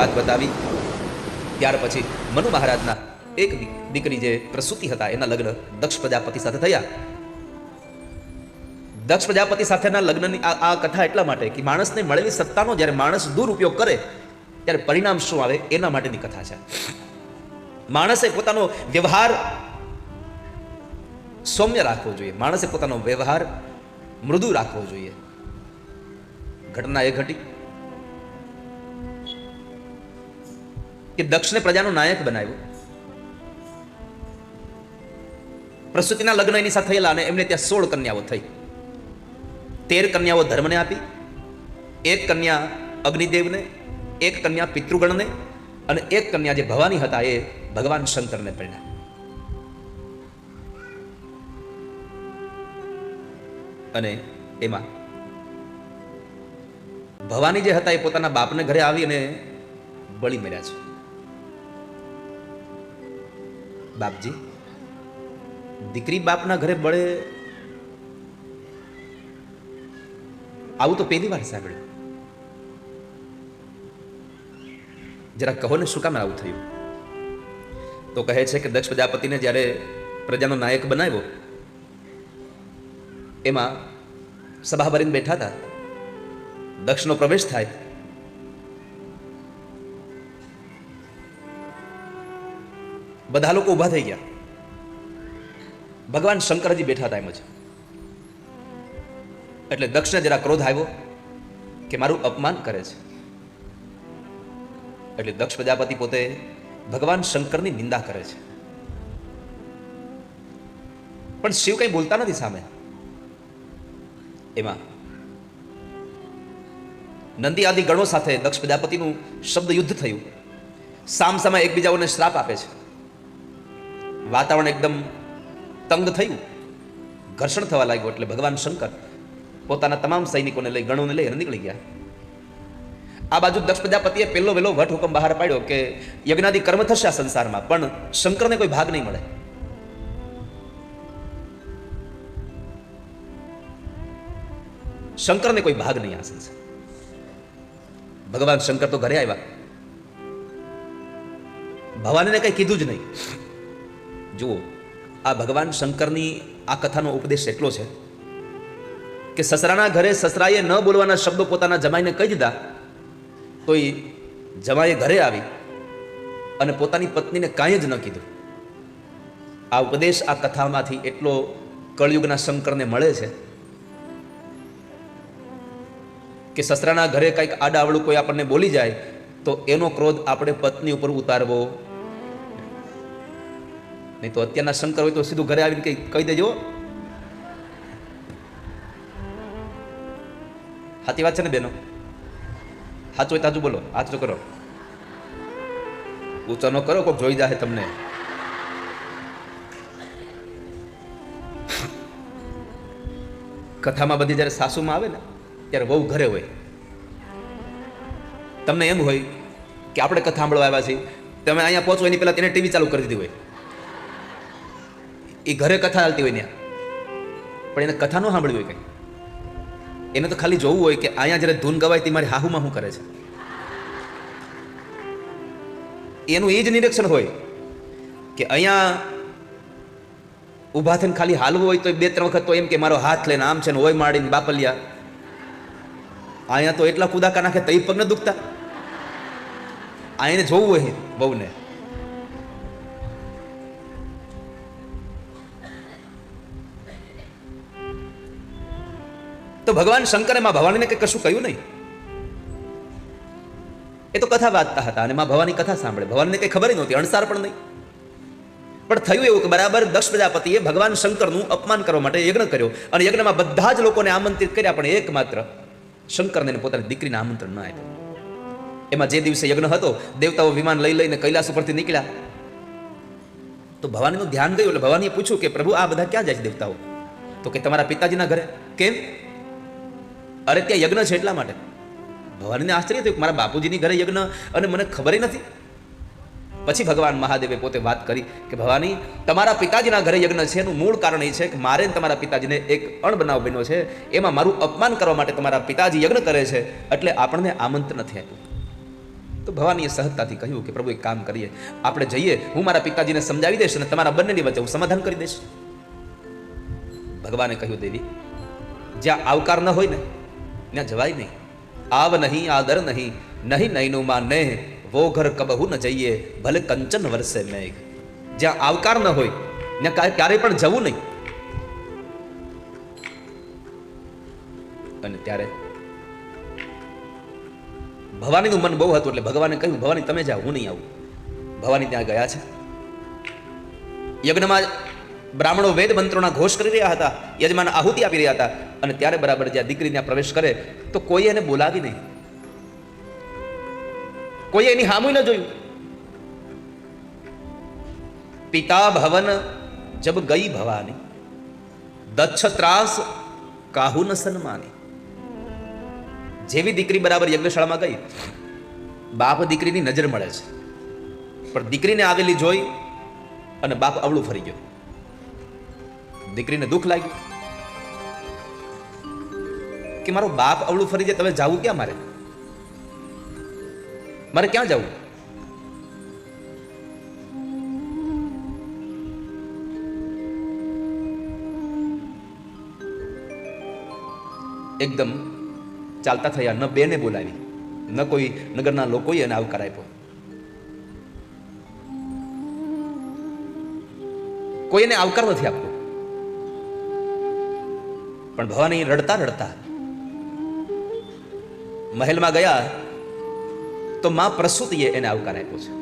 વાત બતાવી. ત્યાર પછી મનુ મહારાજના એક દીકરી જે પ્રસૂતિ હતા, એના લગ્ન દક્ષ પ્રજાપતિ સાથે થયા. દક્ષ પ્રજાપતિ સાથેના લગ્નની આ કથા એટલા માટે કે માણસને મળેલી સત્તાનો જ્યારે માણસ દુરુપયોગ કરે, ત્યારે પરિણામ શું આવે? એના માટેની કથા છે. માણસે પોતાનો વ્યવહાર સૌમ્ય રાખવો જોઈએ. માણસે પોતાનો વ્યવહાર મૃદુ રાખવો જોઈએ. ઘટના એ ઘટી. કે દક્ષને પ્રજાનો નાયક બનાવ્યો. પ્રસૂતિના લગ્ન એની સાથે થયેલા અને એમને ત્યાં સોળ કન્યાઓ થઈ. તેર કન્યાઓ ધર્મને આપી, એક કન્યા અગ્નિદેવને, એક કન્યા પિતૃગણને અને એક કન્યા જે ભવાની હતા એ ભગવાન શંકરને પરિણામ અને એમાં ભવાની જે હતા એ પોતાના બાપને ઘરે આવી અને બળી મર્યા છે. બાપજી. દીકરી બાપના ઘરે બળે આવું તો પહેલી વાર સાંભળ્યું. જરા કહો ને શું કામ આવું થયું? તો કહે છે કે દક્ષ પ્રજાપતિને જ્યારે પ્રજાનો નાયક બનાવ્યો, એમાં સભા ભરીને બેઠા હતા. દક્ષનો પ્રવેશ થાય. બધા લોકો ઊભા થઈ ગયા. ભગવાન શંકરજી બેઠા હતા એમ જ. એટલે દક્ષને જરા ક્રોધ આવ્યો કે મારું અપમાન કરે છે. એટલે દક્ષ પ્રજાપતિ પોતે ભગવાન શંકરની નિંદા કરે છે. પણ શિવ કંઈ બોલતા નથી સામે. એમાં નંદી આદિ ગણો સાથે દક્ષ પ્રજાપતિનું શબ્દ યુદ્ધ થયું. સામ સામે એકબીજાઓને શ્રાપ આપે છે. વાતાવરણ એકદમ તંગ થયું. ઘર્ષણ થવા લાગ્યું એટલે ભગવાન શંકર પોતાના તમામ સૈનિકોને લઈ, ગણોને લઈ અને નીકળી ગયા. આ બાજુ દક્ષ પ્રજાપતિએ પહેલો વહેલો વટ હુકમ બહાર પાડ્યો કે યજ્ઞાદિ કર્મ થશે આ સંસારમાં, પણ શંકરને કોઈ ભાગ નહીં મળે. શંકરને કોઈ ભાગ નહીં આ સંસાર. ભગવાન શંકર તો ઘરે આવ્યા. ભવાનીને કઈ કીધું જ નહીં. જુઓ, આ ભગવાન શંકરની આ કથાનો ઉપદેશ એટલો છે કે સસરાના ઘરે સસરાએ ન બોલવાના શબ્દો પોતાના જમાઈને કહી દીધા, તો એ જમાએ ઘરે આવી અને પોતાની પત્નીને કાંઈ જ ન કીધું. આ ઉપદેશ આ કથામાંથી એટલો કળયુગના શંકરને મળે છે કે સસરાના ઘરે કંઈક આડાવડું કોઈ આપણને બોલી જાય, તો એનો ક્રોધ આપણે પત્ની ઉપર ઉતારવો નહીં તો અત્યારના શંકર હોય તો સીધું ઘરે આવીને કંઈ કહી દેજો. સાચી વાત છે ને બેનો? સાચું હોય તાજું બોલો, સાચો કરો. ઊંચો ન કરો કોઈક જોઈ જાહે તમને. કથામાં બધી જ્યારે સાસુમાં આવે ને, ત્યારે બહુ ઘરે હોય. તમને એમ હોય કે આપણે કથા સાંભળવા આવ્યા છીએ. તમે અહીંયા પહોંચો, એની પહેલાં તેને ટીવી ચાલુ કરી દીધી હોય. એ ઘરે કથા હાલતી હોય ત્યાં. પણ એને કથા ન સાંભળવી હોય કંઈ. એને તો ખાલી જોવું હોય કે અહીંયા જ્યારે ધૂન ગવાય તે મારી હાહુમાં શું કરે છે. એનું એ જ નિરીક્ષણ હોય કે અહીંયા ઊભા થઈને ખાલી હાલવું હોય તો બે ત્રણ વખત તો એમ કે મારો હાથ લઈને આમ છે ને હોય માડીને બાપલિયા. અહીંયા તો એટલા કુદાકા નાખે તઈ પગ ન દુખતા આઈને જોવું હોય બહુને. તો ભગવાન શંકરે માં ભવાનીને કંઈ કશું કહ્યું નહીં? એ તો કથા વાંચતા હતા અને માં ભવાની કથા સાંભળે. ભવાનીને કંઈ ખબર નહોતી, અણસાર પણ નહીં. પણ થયું એવું કે બરાબર દક્ષ પ્રજાપતિએ ભગવાન શંકરનું અપમાન કરવા માટે યજ્ઞ કર્યો અને યજ્ઞમાં બધા જ લોકોને આમંત્રિત કર્યા, પણ એકમાત્ર શંકરને પોતાની દીકરીને આમંત્રણ ન આપ્યું. એમાં જે દિવસે યજ્ઞ હતો, દેવતાઓ વિમાન લઈ લઈને કૈલાસ ઉપરથી નીકળ્યા. તો ભવાનીનું ધ્યાન ગયું એટલે ભવાનીએ પૂછ્યું કે પ્રભુ, આ બધા ક્યાં જાય છે દેવતાઓ? તો કે તમારા પિતાજીના ઘરે. કેમ? અરે ત્યાં યજ્ઞ છે એટલા માટે. ભવાનીને આશ્ચર્ય થયું મારા બાપુજીની ઘરે યજ્ઞ અને મને ખબર નથી. પછી ભગવાન મહાદેવે પોતે વાત કરી કે ભવાની, તમારા પિતાજીના ઘરે યજ્ઞ છે એનું મૂળ કારણ એ છે કે મારે તમારા પિતાજીને એક અણબનાવ બન્યો છે. એમાં મારું અપમાન કરવા માટે તમારા પિતાજી યજ્ઞ કરે છે એટલે આપણને આમંત્રણ નથી આપ્યું. તો ભવાનીએ સહજતાથી કહ્યું કે પ્રભુ એક કામ કરીએ. આપણે જઈએ, હું મારા પિતાજીને સમજાવી દઈશ અને તમારા બંનેની વચ્ચે હું સમાધાન કરી દઈશ. ભગવાને કહ્યું, દેવી, જ્યાં આવકાર ન હોય ને ત્યાં જવાય નહીં. આવ નહીં, આદર નહીં નહીં નહીનું માં ને વો ઘર કબહુ ન જઈએ, ભલે કંચન વરસે મેઘ. જ્યાં આવકાર ન હોય ત્યાં ક્યારેય પણ જવું નહીં. અને ત્યારે ભવાનીનું મન બહુ હતું એટલે ભગવાને કહ્યું, ભવાની તમે જાઓ, હું નહીં આવું. ભવાની ત્યાં ગયા છે. યજ્ઞમાં બ્રાહ્મણો વેદ મંત્રોના ઘોષ કરી રહ્યા હતા, યજમાન આહુતિ આપી રહ્યા હતા. અને ત્યારે બરાબર જ્યાં દીકરી ત્યાં પ્રવેશ કરે, તો કોઈ એને બોલાવી નહીં. કોઈ એની હામું ન જોયું. પિતા ભવન જબ ગઈ ભવાની, દચ્છ ત્રાસ કાહુ ન સન્માની. જેવી દીકરી બરાબર યજ્ઞશાળામાં ગઈ, બાપ દીકરીની નજર મળે છે. પણ દીકરીને આવેલી જોઈ અને બાપ અવળું ફરી ગયો. દીકરીને દુઃખ લાગ્યું? કે મારો બાપ અવળું ફરી જાય, તમે જવું ક્યાં મારે? મારે ક્યાં જવું? એકદમ ચાલતા થયા, ન બેને બોલાવી, ન કોઈ નગરના લોકોએ એને આવકાર આપ્યો. કોઈ એને આવકાર નથી આપતો. પણ ભવાની રડતા રડતા મહેલમાં ગયા તો મા પ્રસૂતિએ એને આવકાર આપ્યો છે.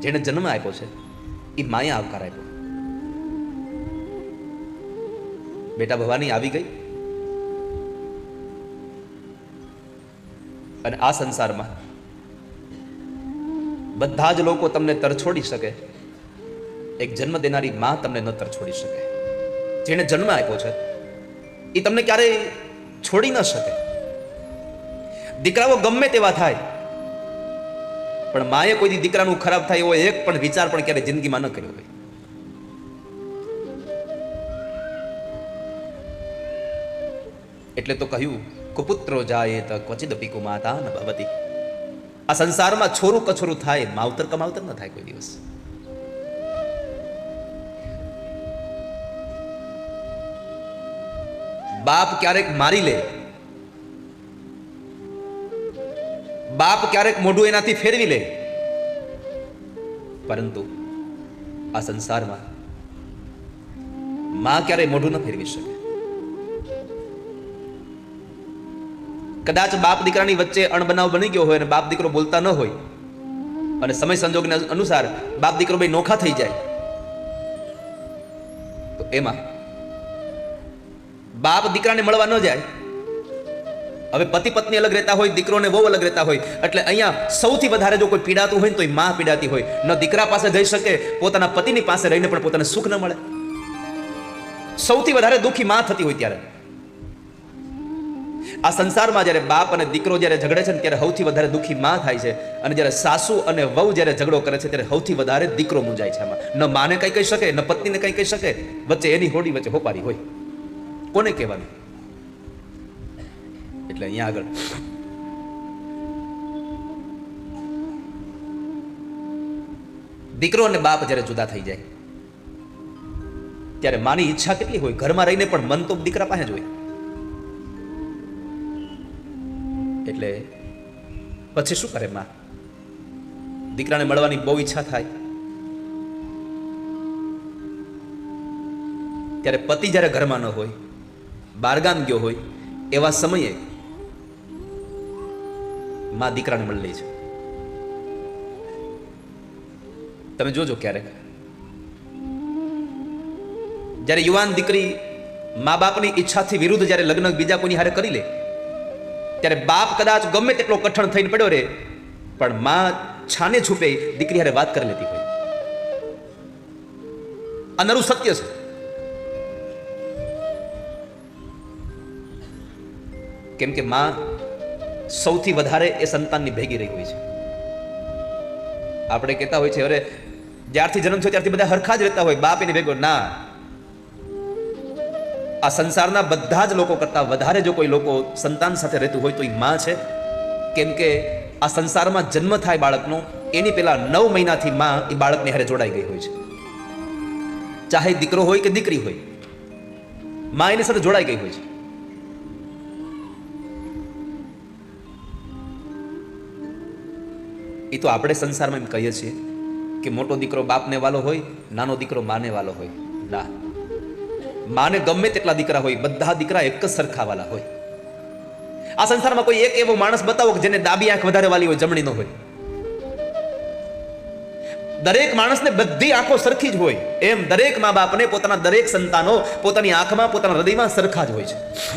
જેને જન્મ આપ્યો છે એ માએ આવકાર આપ્યો. બેટા ભવાની આવી ગઈ અને આ સંસારમાં બધા જ લોકો તમને તરછોડી શકે. એક જન્મ દેનારી મા તમને ન તરછોડી શકે. જેને જન્મ આપ્યો છે એ તમને ક્યારેય છોડી ન શકે. દીકરાઓ ગમે તેવા થાય, પણ માએ કોઈ દીકરાનું ખરાબ થાય એવો એક પણ વિચાર પણ ક્યારે જિંદગીમાં ન કર્યો હોય. એટલે તો કહ્યું, કુપુત્રો જાય તો ક્વચિદપી કુમાતા ન ભવતી. આ સંસારમાં છોરું કછોરું થાય, માવતર કમાવતર ન થાય કોઈ દિવસ. બાપ ક્યારેક મારી લે. બાપ ક્યારેક મોઢું એનાથી ફેરવી લે. પરંતુ આ સંસારમાં માં ક્યારેય મોઢું ન ફેરવી શકે. કદાચ બાપ દીકરાની વચ્ચે અણબનાવ બની ગયો હોય અને બાપ દીકરો બોલતા ન હોય અને સમય સંજોગને અનુસાર બાપ દીકરો ભાઈ નોખા થઈ જાય. તો એમાં બાપ દીકરાને મળવા ન જાય. હવે પતિ પત્ની અલગ રહેતા હોય, દીકરોને બહુ અલગ રહેતા હોય, એટલે અહીંયા સૌથી વધારે જો કોઈ પીડાતું હોય ને તો એ માં પીડાતી હોય. ન દીકરા પાસે જઈ શકે, પોતાના પતિની પાસે રહીને પણ પોતાને સુખ ન મળે. સૌથી વધારે દુઃખી માં થતી હોય ત્યારે. આ સંસારમાં જ્યારે બાપ અને દીકરો જ્યારે ઝઘડે છે ને ત્યારે સૌથી વધારે દુઃખી માં થાય છે. અને જ્યારે સાસુ અને વહુ જ્યારે ઝઘડો કરે છે, ત્યારે સૌથી વધારે દીકરો મૂંઝાય છે આમાં. ન માને કંઈ કહી શકે, ન પત્નીને કંઈ કહી શકે. વચ્ચે એની હોડી વચ્ચે હોપારી હોય. કોને કહેવાનું? એટલે અહીંયા આગળ. દીકરો અને બાપ જ્યારે જુદા થઈ જાય, ત્યારે માની ઈચ્છા કેટલી હોય? ઘરમાં રહીને પણ મન તો દીકરા પાસે જ હોય. એટલે પછી શું કરે માં? દીકરાને મળવાની બહુ ઈચ્છા થાય. ત્યારે પતિ જ્યારે ઘરમાં ન હોય બારગામ ગયો હોય, એવા સમયે મા દીકરાને મળી લે છે. તમે જોજો ક્યારેક. જ્યારે યુવાન દીકરી મા બાપની ઈચ્છાથી વિરુદ્ધ જ્યારે લગ્ન બીજા કોઈની હારે કરી લે, ત્યારે બાપ કદાચ ગમે તેટલો કઠણ થઈને પડ્યો રે, પણ માં છાને છૂપે દીકરી હારે વાત કરી લેતી હોય. આ નરું સત્ય છે. કેમ કે માં સૌથી વધારે એ સંતાનની ભેગી રહી હોય છે. આપણે કહેતા હોય છે, અરે, જ્યારથી જન્મ થયો ત્યારથી બધા હરખા જ રહેતા હોય, બાપ એની ભેગો. ના. આ સંસારના બધા જ લોકો કરતા વધારે જો કોઈ લોકો સંતાન સાથે રહેતું હોય તો એ માં છે. કેમ કે આ સંસારમાં જન્મ થાય બાળકનો, એની પેલા નવ મહિનાથી માં એ બાળકની હારે જોડાઈ ગઈ હોય છે. ચાહે દીકરો હોય કે દીકરી હોય, માં એની સાથે જોડાઈ ગઈ હોય છે. એ તો આપણે સંસારમાં એમ કહીએ છીએ કે મોટો દીકરો બાપને વાલો હોય, નાનો દીકરો માને વાલો હોય. ના. માને ગમે તેટલા દીકરા હોય, બધા દીકરા એક જ સરખા વાલા હોય. આ સંસારમાં કોઈ એક એવો માણસ બતાવો કે જેને ડાબી આંખ વધારે વાલી હોય, જમણી ન હોય. દરેક માણસને બધી આંખો સરખી જ હોય. એમ દરેક મા બાપને પોતાના દરેક સંતાનો પોતાની આંખમાં, પોતાના હૃદયમાં સરખા જ હોય છે.